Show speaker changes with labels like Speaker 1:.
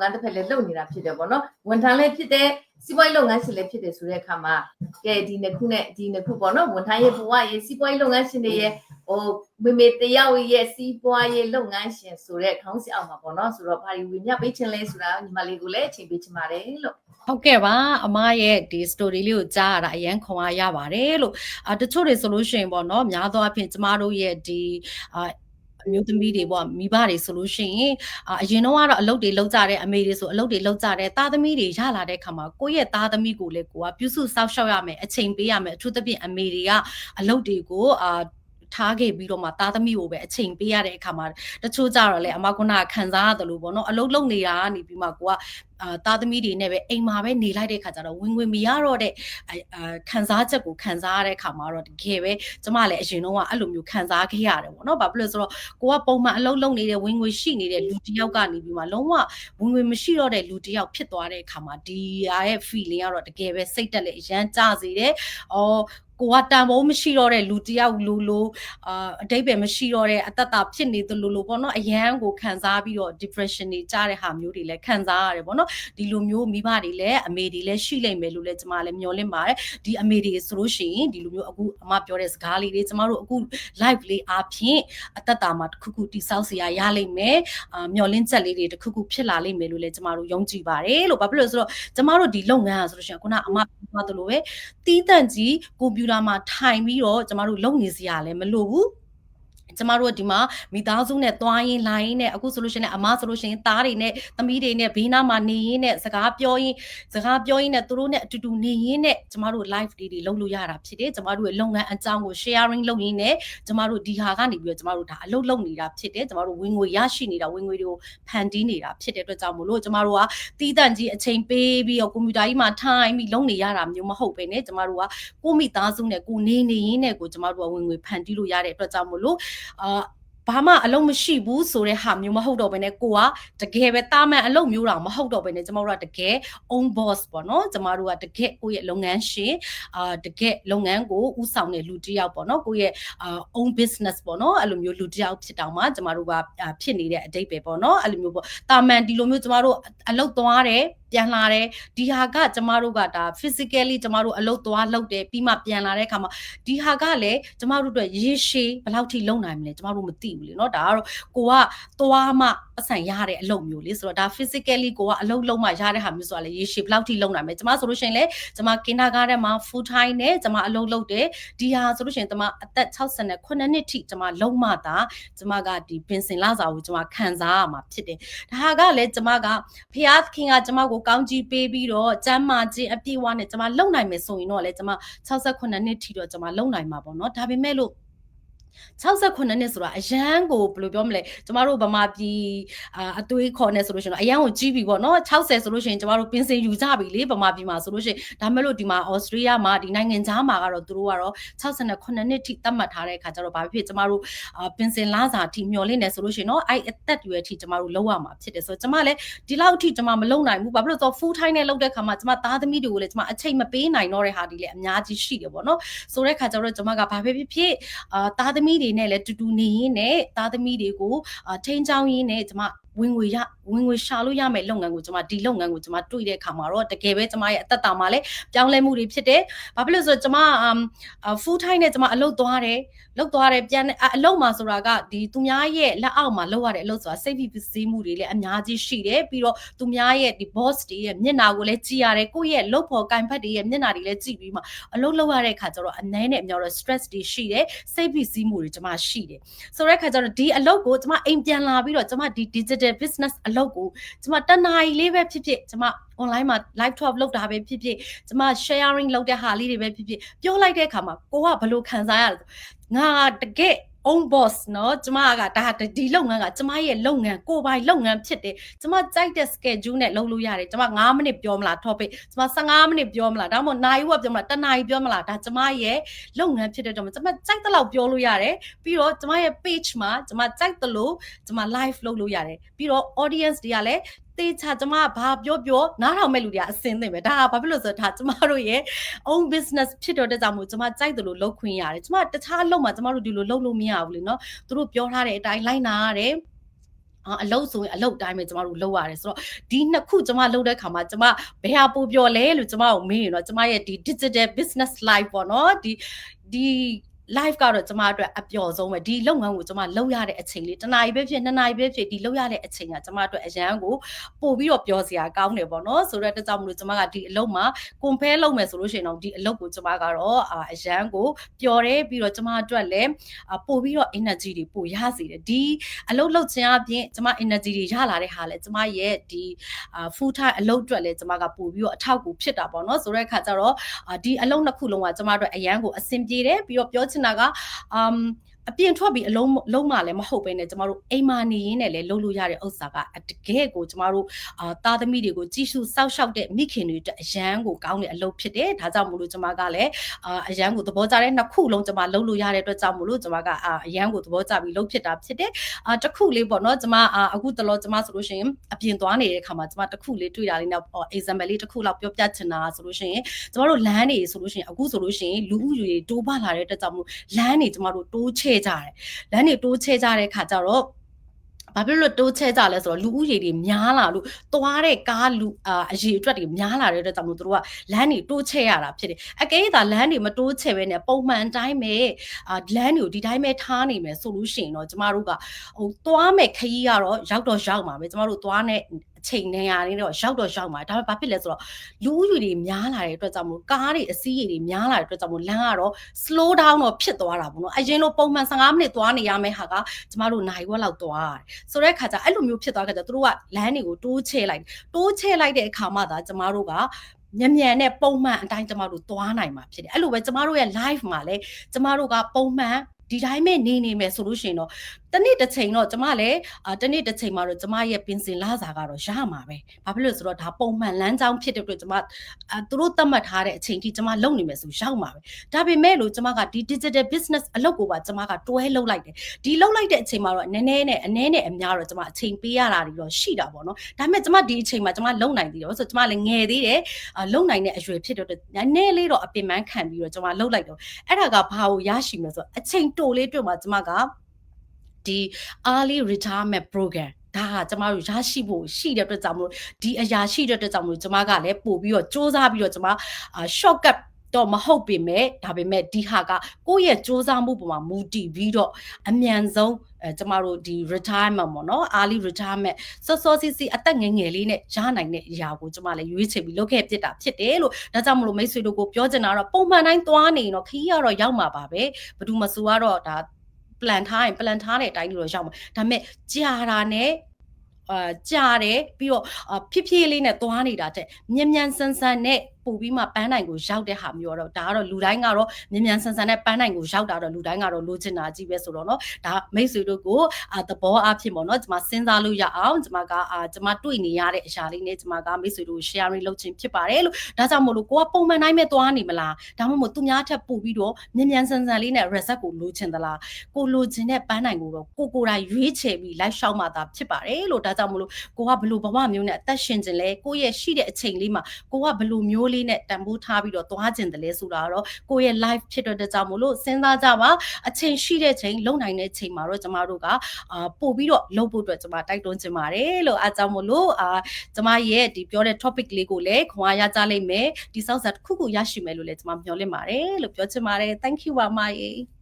Speaker 1: ငန်းတစ်ဖက်လည်းလုပ်နေတာဖြစ်တယ်ပေါ့နော်ဝန်ထမ်းလည်းဖြစ်တယ်စီးပွားရေးလုပ်ငန်းရှင်လည်းဖြစ်တယ်ဆိုတဲ့အခါမှာကဲဒီနှစ်ခုနဲ့ဒီနှစ်ခုပေါ့နော်ဝန်ထမ်းရဲ့ဘဝရဲ့စီးပွားရေးလုပ်ငန်းရှင်တွေရဲ့ဟိုမေမေတယောက်ရဲ့စီးပွားရေးလုပ်ငန်းရှင်ဆိုတဲ့ခေါင်းစဉ်အောက်မှာပေါ့နော်ဆိုတော့ဘာဒီဝင်မြပေးခြင်းလဲဆိုတာညီမလေးကိုလည်းအချိန်ပေးချင်ပါတယ်လို့
Speaker 2: ဟုတ်ကဲ့ပါအမရဲ့ဒီ story လေးကိုကြားရတာအရန်ခွန်အားရပါတယ်လို့အာတချို့တွေဆိုလို့ရှိရင်ပေါ့နော်များသောအားဖြင့်ကျမတို့ရဲ့ဒီအာ အမျိုးသမီးတွေပေါ့မိဘတွေဆိုလို့ရှိရင်အာအရင်တော့ကတော့အလုပ်တွေလုပ်ကြတဲ့အမေတွေဆိုအလုပ်တွေလုပ်ကြတဲ့သားသမီးတွေရလာတဲ့ခါမှာကိုယ့်ရဲ့သားသမီးကိုလည်းကိုကပြုစုစောင့်ရှောက်ရမယ်အချိန်ပေးရမယ်အထူးသဖြင့်အမေတွေကအလုပ်တွေကိုအာထားခဲ့ပြီးတော့မှသားသမီးကိုပဲအချိန်ပေးရတဲ့အခါမှာတချို့ကြတော့လေအမကနာခံစားရတယ်လို့ပေါ့နော်အလုပ်လုပ်နေတာကနေပြီးမှကိုကအာသားသမီးတွေနဲ့ပဲအိမ်မှာပဲနေလိုက်တဲ့ခါကျတော့ဝင်ဝင်မရတော့တဲ့အာခံစားချက်ကိုခံစားရတဲ့ခါမှာတော့တကယ်ပဲကျမလည်းအရင်တော့ကအဲ့လိုမျိုးခံစားခဲ့ရတယ်ပေါ့နော်ဘာဖြစ်လို့လဲဆိုတော့ကိုကပုံမှန်အလုပ်လုပ်နေတဲ့ဝင်ငွေရှိနေတဲ့လူတစ်ယောက်ကနေပြီးမှလုံးဝဝင်ငွေမရှိတော့တဲ့လူတစ်ယောက်ဖြစ်သွားတဲ့အခါမှာဒီဟာရဲ့ feeling ကတော့တကယ်ပဲစိတ်တက်လေအရန်ကြစေတယ်။အော်ကိုကတန်ဖိုးမရှိတော့တဲ့လူတယောက်လူလိုအာအတိတ်ပဲမရှိတော့တဲ့အတ္တတာဖြစ်နေသလိုလိုပေါ့နော်အရန်ကိုခံစားပြီးတော့ depression တွေကြားတဲ့ဟာမျိုးတွေလည်းခံစားရတယ်ပေါ့နော်ဒီလိုမျိုးမိဘတွေလည်းအမေတွေလည်းရှိလိမ့်မယ်လို့လည်းကျွန်မလည်းမျှော်လင့်ပါတယ်ဒီအမေတွေဆိုလို့ရှိရင်ဒီလိုမျိုးအခုအမပြောတဲ့စကားလေးတွေကျွန်မတို့အခု live လေးအပြင်အသက်တာမှာတစ်ခုခုတိဆောက်စရာရလိမ့်မယ်အမျှော်လင့်ချက်လေးတွေတစ်ခုခုဖြစ်လာလိမ့်မယ်လို့လည်းကျွန်မတို့ယုံကြည်ပါတယ်လို့ဘာဖြစ်လို့ဆိုတော့ကျွန်မတို့ဒီလုပ်ငန်းဟာဆိုလို့ရှိရင်ခုနအမပြောသလိုပဲတီးတန့်ကြီးကွန်ပျူတာမှာထိုင်ပြီးတော့ကျွန်မတို့လုပ်နေစရာလည်းမလိုဘူး ကျမတို့ဒီမှာမိသားစုနဲ့တွားရင်လိုင်းနဲ့အခုဆိုလို့ရှိရင်အမဆိုလို့ရှိရင်သားတွေနဲ့သမီးတွေနဲ့ဘေးနားမှာနေရင်းနဲ့စကားပြောရင်းစကားပြောရင်းနဲ့သူတို့နဲ့အတူတူနေရင်းနဲ့ကျမတို့ live တွေတွေလုပ်လို့ရတာဖြစ်တယ်ကျမတို့ရဲ့လုပ်ငန်းအကြောင်းကို sharing လုပ်ရင်းနဲ့ကျမတို့ဒီဟာကနေပြီးတော့ကျမတို့ဒါအလုပ်လုပ်နေတာဖြစ်တယ်ကျမတို့ဝင်ငွေရရှိနေတာဝင်ငွေတွေကိုဖန်တီးနေတာဖြစ်တဲ့အတွက်ကြောင့်မို့လို့ကျမတို့ကတီးတန့်ကြီးအချိန်ပေးပြီးတော့ကွန်ပျူတာကြီးမှာထိုင်ပြီးလုပ်နေရတာမျိုးမဟုတ်ပဲねကျမတို့ကကိုမိသားစုနဲ့ကိုနေနေရင်းနဲ့ကိုကျမတို့ကဝင်ငွေဖန်တီးလို့ရတဲ့အတွက်ကြောင့်မို့လို့အာဘာမှအလုံးမရှိဘူးဆိုတဲ့ဟာမျိုးမဟုတ်တော့ဘဲနဲ့ကိုကတကယ်ပဲတာမန်အလုပ်မျိုးတောင်မဟုတ်တော့ဘဲနဲ့ကျမတို့ကတကယ် own boss ပေါ့နော်ကျမတို့ကတကယ်ကိုယ့်ရဲ့လုပ်ငန်းရှင်အာတကယ်လုပ်ငန်းကိုဥဆောင်တဲ့လူတစ်ယောက်ပေါ့နော်ကိုယ့်ရဲ့အာ own business ပေါ့နော်အဲ့လိုမျိုးလူတစ်ယောက်ဖြစ်တောင်မှကျမတို့ကဖြစ်နေတဲ့အတိတ်ပဲပေါ့နော်အဲ့လိုမျိုးပေါ့တာမန်ဒီလိုမျိုးကျမတို့အလုပ်သွားတယ်ပြန်လာတယ်ဒီဟာကကျမတို့ကဒါ physically ကျမတို့အလုပ်သွားလုပ်တယ်ပြီးမှပြန်လာတဲ့အခါမှာဒီဟာကလည်းကျမတို့အတွက်ရေရှည်ဘယ်လောက်ထိလုံနိုင်မလဲကျမတို့မသိဘူးလေเนาะဒါကတော့ကိုကသွားမှအဆန်ရတဲ့အလုပ်မျိုးလေဆိုတော့ဒါ physically ကိုကအလုပ်လုပ်မှရတဲ့ဟာမျိုးဆိုတာလေရေရှည်ဘယ်လောက်ထိလုံနိုင်မလဲကျမဆိုလို့ရှိရင်လေကျမ kindergarten မှာ full time နဲ့ကျမအလုပ်လုပ်တယ်ဒီဟာဆိုလို့ရှိရင်ကျမအသက်68နှစ်ထိကျမလုံမှသာကျမကဒီပင်စင်လာစာကိုကျမခံစားရမှာဖြစ်တယ်ဒါဟာကလည်းကျမကဖျားခင်ကကျမကို ုကောင်းကြီးပေးပြီးတော့ကျမ်းမာခြင်းအပြည့်အဝနဲ့ကျမလုံနိုင်မယ်ဆိုရင်တော့လေကျမ68နှစ်ထိတော့ကျမလုံနိုင်မှာပေါ့နော်ဒါပေမဲ့လို့ 68နှစ်ဆိုတာအရန်ကိုဘယ်လိုပြောမလဲကျမတို့ဗမာပြည်အာအသွေးခေါ်နေဆိုလို့ရှိရင်တော့အရန်ကိုကြီးပြီပေါ့နော်60ဆိုလို့ရှိရင်ကျမတို့ပင်စင်ယူကြပြီလေဗမာပြည်မှာဆိုလို့ရှိရင်ဒါမဲ့လို့ဒီမှာဩစတြေးလျမှာဒီနိုင်ငံခြားမှာကတော့သူတို့ကတော့68နှစ်ထိသတ်မှတ်ထားတဲ့အခါကျတော့ဘာဖြစ်ကျမတို့အာပင်စင်လာစာထိမျောလင့်နေဆိုလို့ရှိရင်တော့အဲ့အသက်အရွယ်ထိကျမတို့လောက်ရမှာဖြစ်တယ်ဆိုတော့ကျမလည်းဒီလောက်ထိကျမမလုံနိုင်ဘူးဘာဖြစ်လို့ဆိုတော့ full time နဲ့လုပ်တဲ့ခါမှာကျမသားသမီးတွေကိုလည်းကျမအချိန်မပေးနိုင်တော့တဲ့ဟာဒီလည်းအများကြီးရှိတယ်ပေါ့နော်ဆိုတဲ့ခါကျတော့ကျမကဘာဖြစ်ဖြစ်ဖြစ်အာသားသမီးတွေနဲ့လည်းတူတူနေရင်းနဲ့သားသမီးတွေကိုထိန်းချောင်းရင်းနဲ့ကျမ ဝင်ငွေရဝင်ငွေရှာလို့ရမယ်လုပ်ငန်းကိုကျွန်မဒီလုပ်ငန်းကိုကျွန်မတွေ့တဲ့အခါမှာတော့တကယ်ပဲကျွန်မရဲ့အသက်တာမှာလည်းပြောင်းလဲမှုတွေဖြစ်တယ်။ဘာဖြစ်လို့ဆိုတော့ကျွန်မ full time နဲ့ကျွန်မအလုပ်သွားတယ်။လုပ်သွားတယ်ပြန်အလုပ်မှာဆိုတာကဒီသူများရဲ့လက်အောက်မှာလုပ်ရတဲ့အလုပ်ဆိုတာစိတ်ဖိပစည်းမှုတွေလည်းအများကြီးရှိတယ်။ပြီးတော့သူများရဲ့ဒီ boss တွေရဲ့မျက်နှာကိုလည်းကြည့်ရတယ်။ကိုယ့်ရဲ့လုပ်ဖို့ကင်ဖက်တွေရဲ့မျက်နှာတွေလည်းကြည့်ပြီးမှအလုပ်လုပ်ရတဲ့အခါကျတော့အနှဲနဲ့အများတော့ stress တွေရှိတယ်။စိတ်ဖိစည်းမှုတွေကျွန်မရှိတယ်။ဆိုတဲ့အခါကျတော့ဒီအလုပ်ကိုကျွန်မအိမ်ပြန်လာပြီးတော့ကျွန်မဒီ digital business အလုပ်ကိုကျွန်မတနာရီလေးပဲဖြစ်ဖြစ်ကျွန်မ online မှာ live talk လုပ်တာပဲဖြစ်ဖြစ်ကျွန်မ sharing လုပ်တဲ့ဟာလေးတွေပဲဖြစ်ဖြစ်ပြောလိုက်တဲ့အခါမှာကိုကဘယ်လိုခံစားရလဲငါတကယ် own boss เนาะကျမကဒါဒီလုပ်ငန်းကကျမရဲ့လုပ်ငန်းကိုပိုင်လုပ်ငန်းဖြစ်တယ်ကျမကြိုက်တဲ့ schedule နဲ့လုပ်လို့ရတယ်ကျမ9မိနစ်ပြောမလား topic ကျမ15မိနစ်ပြောမလားဒါမှမဟုတ်နိုင်ဝက်ပြောမလားတနာရီပြောမလားဒါကျမရဲ့လုပ်ငန်းဖြစ်တဲ့တော့ကျမကြိုက်တဲ့လောက်ပြောလို့ရတယ်ပြီးတော့ကျမရဲ့ page မှာကျမကြိုက်တယ်လို့ကျမ live လုပ်လို့ရတယ်ပြီးတော့ audience တွေကလည်း တေချာကျမကဘာပြောပြောနားထောင်မဲ့လူတွေကအစင်းသိမ့်ပဲဒါကဘာဖြစ်လို့ဆိုတော့ဒါကျမတို့ရဲ့ own business ဖြစ်တော့တဲ့ကြောင့်မို့ကျမကြိုက်တယ်လို့လုပ်ခွင့်ရတယ်ကျမတခြားအလုပ်မှာကျမတို့ဒီလိုလုပ်လို့မရဘူးလေနော်သူတို့ပြောထားတဲ့အတိုင်းလိုက်နာရတယ်အာအလုပ်ဆိုရင်အလုပ်တိုင်းပဲကျမတို့လုပ်ရတယ်ဆိုတော့ဒီနှစ်ခုကျမလုပ်တဲ့ခါမှာကျမဘယ်ဟာပိုပြောလဲလို့ကျမကိုမေးရင်တော့ကျမရဲ့ဒီ digital business life ပေါ့နော်ဒီဒီ live ကတော့ကျမအတွက်အပျော်ဆုံးပဲဒီလုပ်ငန်းကိုကျမလုပ်ရတဲ့အချိန်လေးတစ်နာရီပဲဖြစ်နှစ်နာရီပဲဖြစ်ဒီလုပ်ရတဲ့အချိန်ကကျမအတွက်အရန်ကိုပို့ပြီးတော့ပြောစရာကောင်းတယ်ပေါ့နော်ဆိုတော့တကြောင်မလို့ကျမကဒီအလုပ်မှာ compare လုပ်မယ်ဆိုလို့ရှိရင်တော့ဒီအလုပ်ကိုကျမကတော့အာအရန်ကိုပျော်တယ်ပြီးတော့ကျမအတွက်လည်းအာပို့ပြီးတော့ energy တွေပို့ရစေတယ်ဒီအလုပ်လုပ်ခြင်းအပြင်ကျမ energy တွေရလာတဲ့ဟာလဲကျမရဲ့ဒီအာ full time အလုပ်အတွက်လည်းကျမကပို့ပြီးတော့အထောက်အကူဖြစ်တာပေါ့နော်ဆိုတဲ့အခါကျတော့အာဒီအလုပ်နှစ်ခုလုံးကကျမတို့အရန်ကိုအဆင်ပြေတယ်ပြီးတော့ပြောချင်တာက အမ်အပြင်ထွက်ပြီးအလုံးလုံးမှလည်းမဟုတ်ပဲねကျမတို့အိမ်မာနေရင်းနဲ့လည်းလုပ်လို့ရတဲ့ဥစ္စာကတကယ်ကိုကျမတို့အာသားသမီးတွေကိုကြည့်ရှုစောက်ရှောက်တဲ့မိခင်တွေအတွက်အရန်ကိုကောင်းတဲ့အလုပ်ဖြစ်တယ်ဒါကြောင့်မို့လို့ကျမကလည်းအာအရန်ကိုသဘောကျတဲ့နှစ်ခုလုံးကျမလုပ်လို့ရတဲ့အတွက်ကြောင့်မို့လို့ကျမကအာအရန်ကိုသဘောကျပြီးလုပ်ဖြစ်တာဖြစ်တယ်အာတစ်ခုလေးပေါ့နော်ကျမအာအခုတလောကျမဆိုလို့ရှိရင်အပြင်သွားနေတဲ့ခါမှာကျမတစ်ခုလေးတွေ့တာလေးနဲ့ example လေးတစ်ခုလောက်ပြောပြချင်တာဆိုလို့ရှိရင်ကျမတို့လမ်းနေဆိုလို့ရှိရင်အခုဆိုလို့ရှိရင်လူဦးရေတိုးပါလာတဲ့အတွက်ကြောင့်မို့လမ်းနေကျမတို့တိုးချဲ့ကြတယ်လမ်းနေတိုးချဲ့ကြတဲ့ခါကျတော့ဘာဖြစ်လို့တိုးချဲ့ကြလဲဆိုတော့လူဦးရေတွေများလာလို့သွားတဲ့ကားလူအာအရေအတွက်တွေများလာတဲ့အတွက်ကြောင့်မို့တို့ကလမ်းတွေတိုးချဲ့ရတာဖြစ်တယ်အကဲဒါလမ်းတွေမတိုးချဲ့ဘဲနဲ့ပုံမှန်တိုင်းပဲအာလမ်းတွေကိုဒီတိုင်းပဲထားနေမယ်ဆိုလို့ရှိရင်တော့ကျမတို့ကဟိုသွားမဲ့ခရီးကတော့ရောက်တော့ရောက်မှာပဲကျမတို့သွားတဲ့အချိန်နေရာလေးတော့ရောက်တော့ရောက်မှာဒါပေမဲ့ဘာဖြစ်လဲဆိုတော့လူဦးရေတွေများလာတဲ့အတွက်ကြောင့်မို့ကားတွေအစီးတွေများလာတဲ့အတွက်ကြောင့်မို့လမ်းကတော့ slow down တော့ဖြစ်သွားတာပေါ့နော်အရင်လိုပုံမှန်15မိနစ်သွားနေရမယ့်ဟာကကျမတို့နိုင်ဝက်လောက်သွားရတယ်ဆိုတဲ့အခါကျအဲ့လိုမျိုးဖြစ်သွားကြတော့သူတို့ကလမ်းတွေကိုတိုးချဲ့လိုက်တိုးချဲ့လိုက်တဲ့အခါမှသာကျမတို့ကညံ့ညံ့နဲ့ပုံမှန်အတိုင်းကျမတို့သွားနိုင်မှာဖြစ်တယ်အဲ့လိုပဲကျမတို့ရဲ့ live မှာလည်းကျမတို့ကပုံမှန် ဒီတိုင်းပဲနေနေမယ်ဆိုလို့ရှိရင်တော့တနေ့တစ်ချိန်တော့ကျမလည်းအာတနေ့တစ်ချိန်မှာတော့ကျမရဲ့ပင်စင်လာစာကတော့ရမှာပဲဘာဖြစ်လို့ဆိုတော့ဒါပုံမှန်လမ်းကြောင်းဖြစ်တဲ့အတွက်ကျမအာသူတို့သတ်မှတ်ထားတဲ့အချိန်ထိကျမလုပ်နေမယ်ဆိုရောက်မှာပဲဒါပေမဲ့လို့ကျမကဒီ digital business အလုပ်ကိုပါကျမကတွဲလုပ်လိုက်တယ်ဒီလုပ်လိုက်တဲ့အချိန်မှာတော့နည်းနည်းနဲ့အနည်းနဲ့အများတော့ကျမအချိန်ပေးရတာတွေတော့ရှိတာပေါ့နော်ဒါပေမဲ့ကျမဒီအချိန်မှာကျမလုံနိုင်သေးတယ်ဆိုတော့ကျမလည်းငယ်သေးတယ်အာလုံနိုင်တဲ့အရွယ်ဖြစ်တဲ့အတွက်နည်းနည်းလေးတော့အပင်ပန်းခံပြီးတော့ကျမလုံလိုက်တော့အဲ့ဒါကဘာကိုရရှိမလဲဆိုတော့အချိန်တိုလေးတွေ့မှာကျမကဒီ early retirement program ဒါဟာကျမတို့ရရှိဖို့ရှိတဲ့အတွက်ကြောင့်မလို့ဒီအရာရှိတဲ့အတွက်ကြောင့်မလို့ကျမကလည်းပို့ပြီးတော့စ조사ပြီးတော့ကျမအာ shortcut တော့မဟုတ်ပေမဲ့ဒါပေမဲ့ဒီဟာကကိုယ့်ရဲ့စ조사မှုပေါ်မှာမူတည်ပြီးတော့အမြန်ဆုံးအဲကျမတို့ဒီ retirement ပေါ့နော် early retirement စောစောစီစီအသက်ငယ်ငယ်လေးနဲ့ရနိုင်တဲ့အရာကိုကျမလည်းရွေးချယ်ပြီးလုပ်ခဲ့ဖြစ်တာဖြစ်တယ်လို့ဒါကြောင့်မလို့မိတ်ဆွေတို့ကိုပြောချင်တာတော့ပုံမှန်တိုင်းသွားနေရင်တော့ခီးကတော့ရောက်မှာပါပဲဘယ်သူမဆိုကတော့ဒါ plan ထားရင် plan ထားတဲ့အတိုင်းလို့ရောက်မှာဒါပေမဲ့ကြာတာနဲ့အာကြာတယ်ပြီးတော့ဖြစ်ဖြစ်လေးနဲ့သွားနေတာတဲ့မြန်မြန်ဆန်ဆန်နဲ့ ပို့ပြီးမှပန်းနိုင်ကိုရောက်တဲ့ဟာမျိုးတော့ဒါကတော့လူတိုင်းကတော့မြန်မြန်ဆန်ဆန်နဲ့ပန်းနိုင်ကိုရောက်တာတော့လူတိုင်းကတော့လိုချင်တာကြီးပဲဆိုတော့เนาะဒါမိတ်ဆွေတို့ကိုအာသဘောအဖြစ်ပေါ့เนาะကျွန်မစဉ်းစားလို့ရအောင်ကျွန်မကအာကျွန်မတွေ့နေရတဲ့အရာလေးနဲ့ကျွန်မကမိတ်ဆွေတို့ sharing လုပ်ခြင်းဖြစ်ပါတယ်လို့ဒါကြောင့်မို့လို့ကိုကပုံမှန်တိုင်းပဲသွားနေမလားဒါမှမဟုတ်သူများထက်ပို့ပြီးတော့မြန်မြန်ဆန်ဆန်လေးနဲ့ reset ကိုလိုချင်သလားကိုလိုချင်တဲ့ပန်းနိုင်ကိုတော့ကိုကိုယ်တိုင်ရွေးချယ်ပြီး live ရှောက်မှသာဖြစ်ပါတယ်လို့ဒါကြောင့်မို့လို့ကိုကဘလို့ဘဝမျိုးနဲ့အသက်ရှင်ခြင်းလဲကိုရဲ့ရှိတဲ့အချိန်လေးမှာကိုကဘလို့မျိုးလေး ေးနဲ့တန်ဖိုးထားပြီးတော့သွားခြင်းတယ်လဲဆိုတာတော့ကိုရဲ့ life ဖြစ်တဲ့ကြောင့်မို့လို့စဉ်းစားကြပါအချိန်ရှိတဲ့ချိန်လုံနိုင်တဲ့ချိန်မှာတော့ကျမတို့ကအာပို့ပြီးတော့လုပ်ဖို့အတွက်ကျမတိုက်တွန်းချင်ပါတယ်လို့အားကြောင့်မို့လို့အာကျမရဲ့ဒီပြောတဲ့ topic လေးကိုလည်းခွန်အားရကြလိမ့်မယ်ဒီစောက်စာတစ်ခုခုရရှိမယ်လို့လည်းကျမမျှော်လင့်ပါတယ်လို့ပြောချင်ပါတယ် thank you ပါမယေ